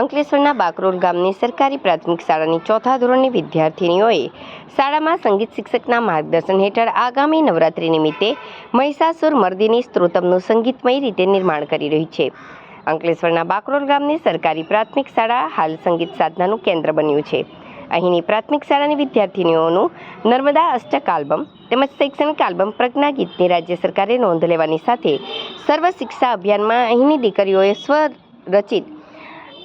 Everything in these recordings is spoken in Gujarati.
અંકલેશ્વરના બાકરોલ ગામની સરકારી પ્રાથમિક શાળાની ચોથા ધોરણની વિદ્યાર્થિનીઓએ શાળામાં સંગીત શિક્ષકના માર્ગદર્શન હેઠળ આગામી નવરાત્રિ નિમિત્તે મહિષાસુર મર્દિની સ્ત્રોતમનું સંગીતમય રીતે નિર્માણ કરી રહી છે. અંકલેશ્વરના બાકરોલ ગામની સરકારી પ્રાથમિક શાળા હાલ સંગીત સાધનાનું કેન્દ્ર બન્યું છે. અહીંની પ્રાથમિક શાળાની વિદ્યાર્થિનીઓનું નર્મદા અષ્ટક આલ્બમ તેમજ શૈક્ષણિક આલ્બમ પ્રજ્ઞા ગીતની રાજ્ય સરકારે નોંધ લેવાની સાથે સર્વ શિક્ષા અભિયાનમાં અહીંની દીકરીઓએ સ્વરચિત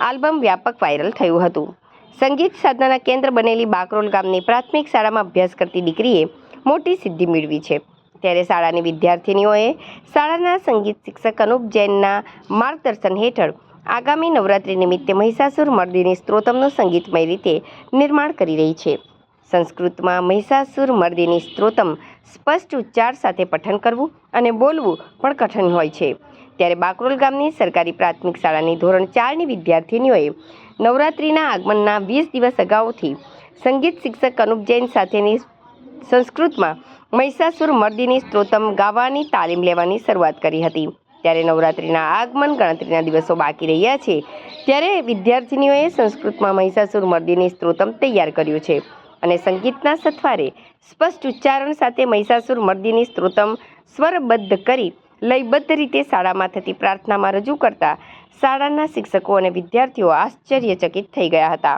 આલ્બમ વ્યાપક વાયરલ થયું હતું. સંગીત સાધનાના કેન્દ્ર બનેલી બાકરોલ ગામની પ્રાથમિક શાળામાં અભ્યાસ કરતી દીકરીએ મોટી સિદ્ધિ મેળવી છે. ત્યારે શાળાની વિદ્યાર્થિનીઓએ શાળાના સંગીત શિક્ષક અનુપ જૈનના માર્ગદર્શન હેઠળ આગામી નવરાત્રિ નિમિત્તે મહિષાસુર મર્દિની સ્ત્રોતમનું સંગીતમય રીતે નિર્માણ કરી રહી છે. સંસ્કૃતમાં મહિષાસુર મર્દિની સ્ત્રોતમ સ્પષ્ટ ઉચ્ચાર સાથે પઠન કરવું અને બોલવું પણ કઠિન હોય છે. ત્યારે બાકરોલ ગામની સરકારી પ્રાથમિક શાળાની ધોરણ ચારની વિદ્યાર્થિનીઓએ નવરાત્રિના આગમનના વીસ દિવસ અગાઉથી સંગીત શિક્ષક અનુપ જૈન સાથેની સંસ્કૃતમાં મહિષાસુર મર્દિની સ્ત્રોતમ ગાવાની તાલીમ લેવાની શરૂઆત કરી હતી. ત્યારે નવરાત્રિના આગમન ગણતરીના દિવસો બાકી રહ્યા છે. ત્યારે વિદ્યાર્થિનીઓએ સંસ્કૃતમાં મહિષાસુર મર્દિની સ્ત્રોતમ તૈયાર કર્યું છે અને સંગીતના સથવારે સ્પષ્ટ ઉચ્ચારણ સાથે મહિષાસુર મર્દિની સ્ત્રોતમ સ્વરબદ્ધ કરી લયબદ્ધ રીતે શાળામાં થતી પ્રાર્થનામાં રજૂ કરતા શાળાના શિક્ષકો અને વિદ્યાર્થીઓ આશ્ચર્યચકિત થઈ ગયા હતા.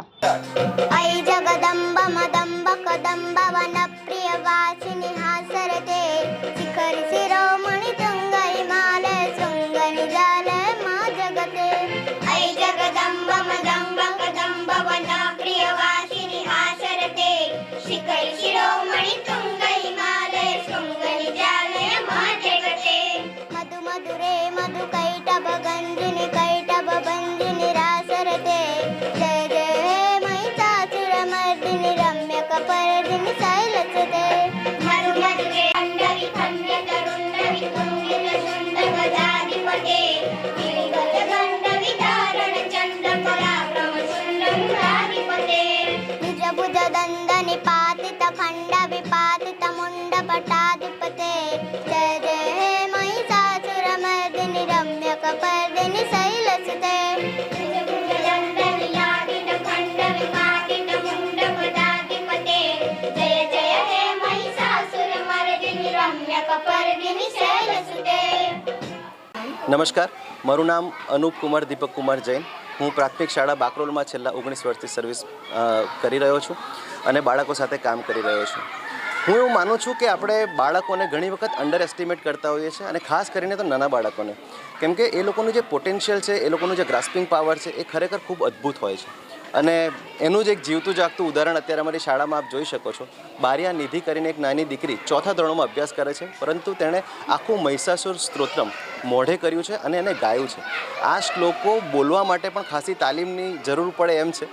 નમસ્કાર મારું નામ અનુપ કુમાર દીપક કુમાર જૈન હું પ્રાથમિક શાળા બાકરોલમાં છેલ્લા ઓગણીસ વર્ષથી સર્વિસ કરી રહ્યો છું અને બાળકો સાથે કામ કરી રહ્યો છું। હું એવું માનું છું કે આપણે બાળકોને ઘણી વખત અંડર એસ્ટિમેટ કરતા હોઈએ છીએ અને ખાસ કરીને તો નાના બાળકોને. કેમ કે એ લોકોનું જે પોટેન્શિયલ છે, એ લોકોનું જે ગ્રાસ્પિંગ પાવર છે, એ ખરેખર ખૂબ અદ્ભુત હોય છે. અને એનું જ એક જીવતું જાગતું ઉદાહરણ અત્યારે અમારી શાળામાં આપ જોઈ શકો છો. બારિયા નિધિ કરીને એક નાની દીકરી ચોથા ધોરણમાં અભ્યાસ કરે છે, પરંતુ તેણે આખું મહિષાસુર સ્ત્રોત્રમ મોઢે કર્યું છે અને એને ગાયું છે. આ શ્લોકો બોલવા માટે પણ ખાસી તાલીમની જરૂર પડે એમ છે,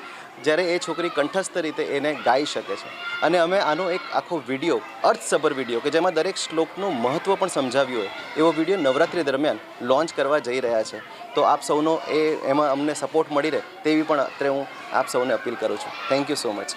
જ્યારે એ છોકરી કંઠસ્થ રીતે એને ગાઈ શકે છે. અને અમે આનો એક આખો વીડિયો, અર્થસભર વીડિયો, કે જેમાં દરેક શ્લોકનું મહત્ત્વ પણ સમજાવ્યું હોય, એવો વીડિયો નવરાત્રિ દરમિયાન લોન્ચ કરવા જઈ રહ્યા છે. તો આપ સૌનો એ એમાં અમને સપોર્ટ મળી રહે, તેવી પણ અત્રે હું આપ સૌને અપીલ કરું છું. Thank you so much